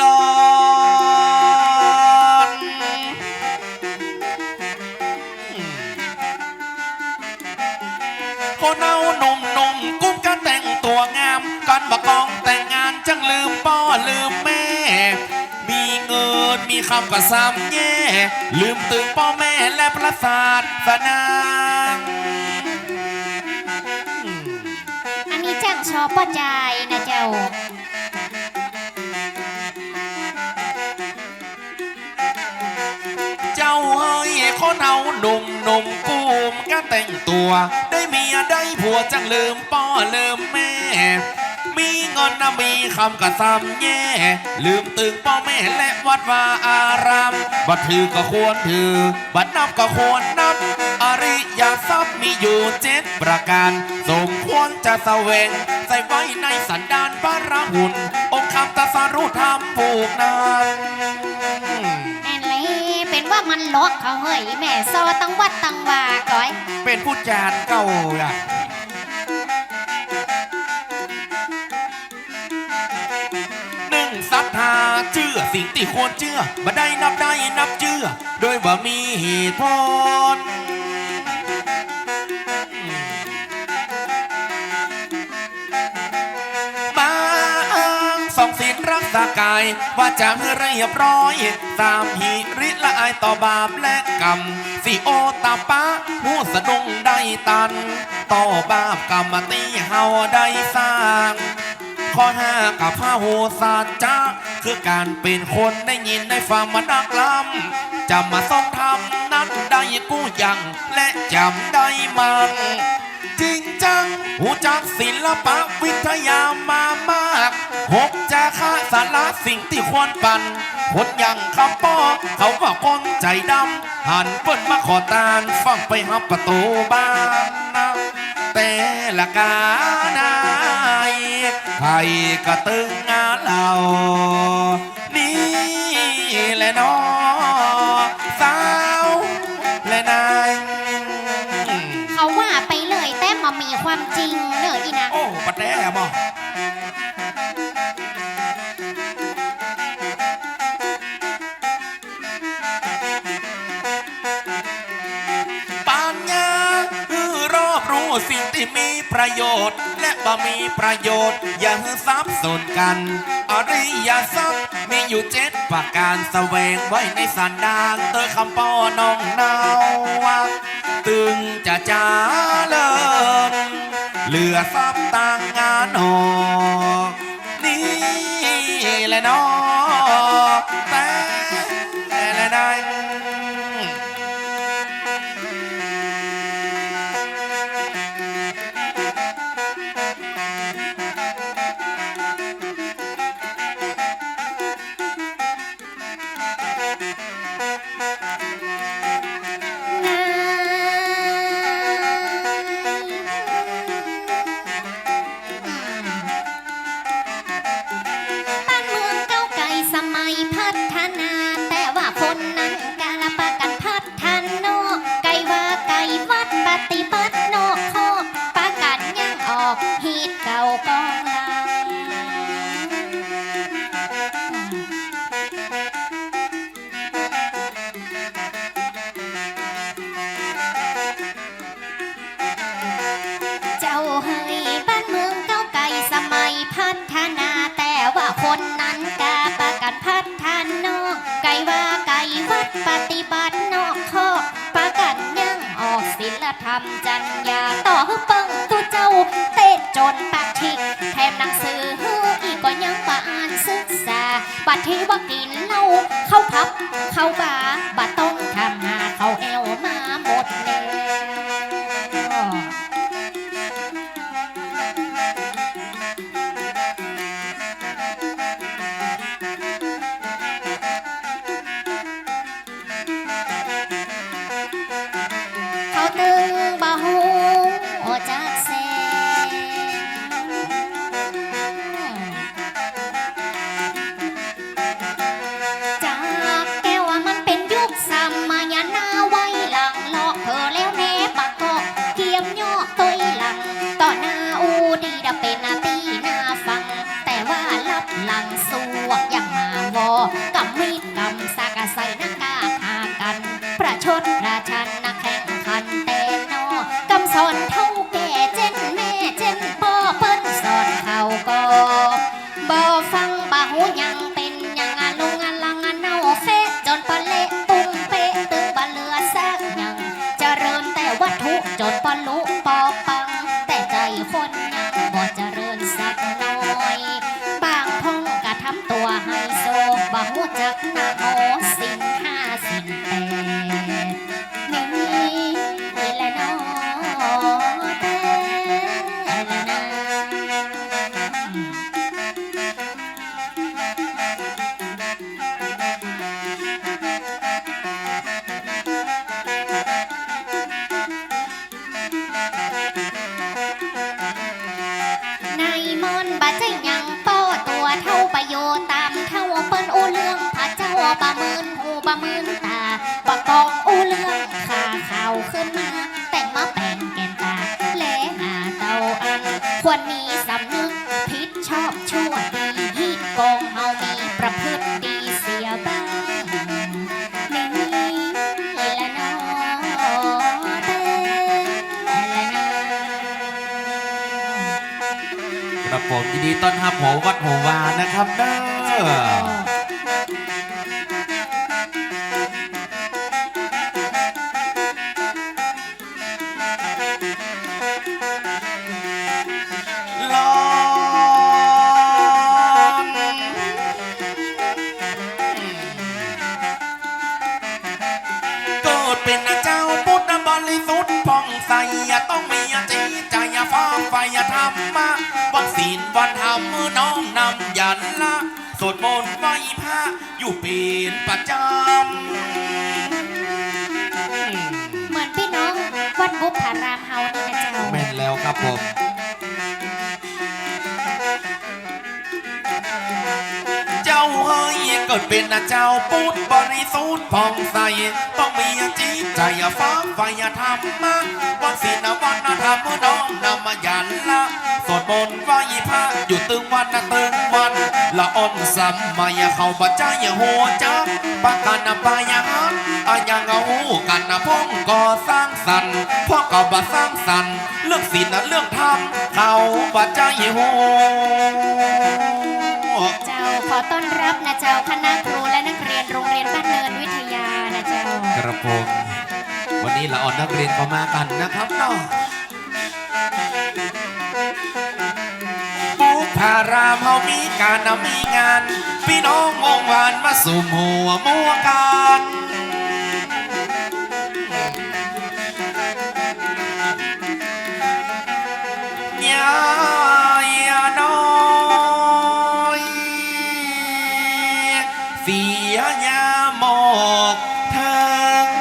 ร้อนคนเอาหนุ่มหนุ่มๆกุ้มกันแต่งตัวงามกันบักกองแต่งงานจังลืมพ่อลืมแม่ มีเงินมีคำกระซ้ำแย่ลืมตึงพ่อแม่และพระศาทสนาอันนี้จ้างชอป้อใจายนะเจ้า คนเอาหนุ่มหนุ่มกูมก็แต่งตัว ได้เมียได้ผัวจังลืมพ่อลืมแม่ มีเงินนะมีคำกระซำแย่ ลืมตึงพ่อแม่และวัดวาอาราม บัดถือก็ควรถือ บัดนับก็ควรนับ อริยทรัพย์มีอยู่เจ็ดประการ สมควรจะแสวง ใส่ไว้ในสันดานพระราหุลองค์คำตรัสรู้ธรรมผูกนั้นแม่นเลยเป็น ว่ามันลอกเขาเฮ้ยแม่ซอตั้งวัดตั้งว่าก้อย เป็นผู้จานเก่าอะหนึ่งศรัทธาเชื่อสิ่งที่ควรเชื่อบ่ได้นับได้นับเชื่อ โดยบ่ามีเหตุผลบางสงศีรักษากายว่าจะเรียบร้อย ตามหิริายต่อบาปและกรรมสิโอตาปะผู้สะดุ้งได้ตัน ต่อบาปกรรมตีเฮาได้สร้าง ข้อห้ากับพระโหสัจจะคือการเป็นคนได้ยินได้ฟังมานักลำจะมาต้องทำนั้นได้กู้ยังและจำได้มังจริงจัง หูจักศิลปะวิทยามามากหกจะฆ่าสาระสิ่งที่ควรปันคนอย่างคำป้อเขาว่าคนใจดำ หันเปิ้นมาขอตานฟังไปหับประตูบ้านนะแต่ละกานายใครก็ตึงงานเรา นี่แหละน้อส มีความจริงเนอะอีนะโอ้ปัดแน่บ่ปัญญาคือรอบรู้สิ่งที่มีประโยชน์ และบ่มีประโยชน์ อย่าให้ซับสนกันอริยทรัพย์มีอยู่เจ็ดประการแสวงไว้ในสันดานเตอคำปอนองนาวา ตึงจะจาเลิศเหลือทรัพย์ต่างงานหอกนี่แหละน้องำจัญญาต่อเปิงตัวเจ้า เตะจนปากทิกแถมหนังสืออีกก็ยังปอ่านศึกษา บัดที่ว่ากินเหล้าเข้าพับ เข้าบาบัดต้องทำหาเข้าเอว ชดราชันนักแข่ พระเมืนหูบะมืนตาบะกองอู้เรื่องขาข่าวขึ้นมาแต่งมาแปลงแกนตาแลหาเตาอัน ควรมีสำนึกผิดชอบชั่วดีฮีดโกงเฮามีประพฤติดีเสียบ้างนี่ละนอแต่ละนาครับผมยินดีต้อนรับหัววัดหัววานะครับเด้อ ย่าทำมาวัคซีนวันทำมือน้องนำยันละสวดมนต์ไหว้พระอยู่เป็นประจำ เหมือนพี่น้องวัดบุพารามเฮานี่นะเจ้า แม่นแล้วครับผม เกิดเป็นเจ้าปุตบริสุทธิ์ผ่องใส ต้องมีจิตใจฟ้าไฟธรรมะวันศีลวันธรรมน้อมนำมายันละสวดมนต์ไหว้พระอยู่ตึงวันนะตึงวัน ละอ่อนสัมมาอย่าเข้าบัจจอย่าหัวจักปากกันนะปายาหันอายังเอาหูกันนะพ้องก่อสร้างสรรค์พ่อก็บ่สร้างสรรค์เรื่องศีลนะเรื่องธรรมเขาบัจใจหัว ต้อนรับนะเจ้าคณะครูและนักเรียนโรงเรียนบ้านเนินวิทยานะเจ้า กระผมวันนี้ละอ่อนนักเรียนพอมากันนะครับเนาะบุพารามเฮามีการนำมีงาน พี่น้องวงวานมาสู่มหัวมัวกัน เสียยาหมอกทาง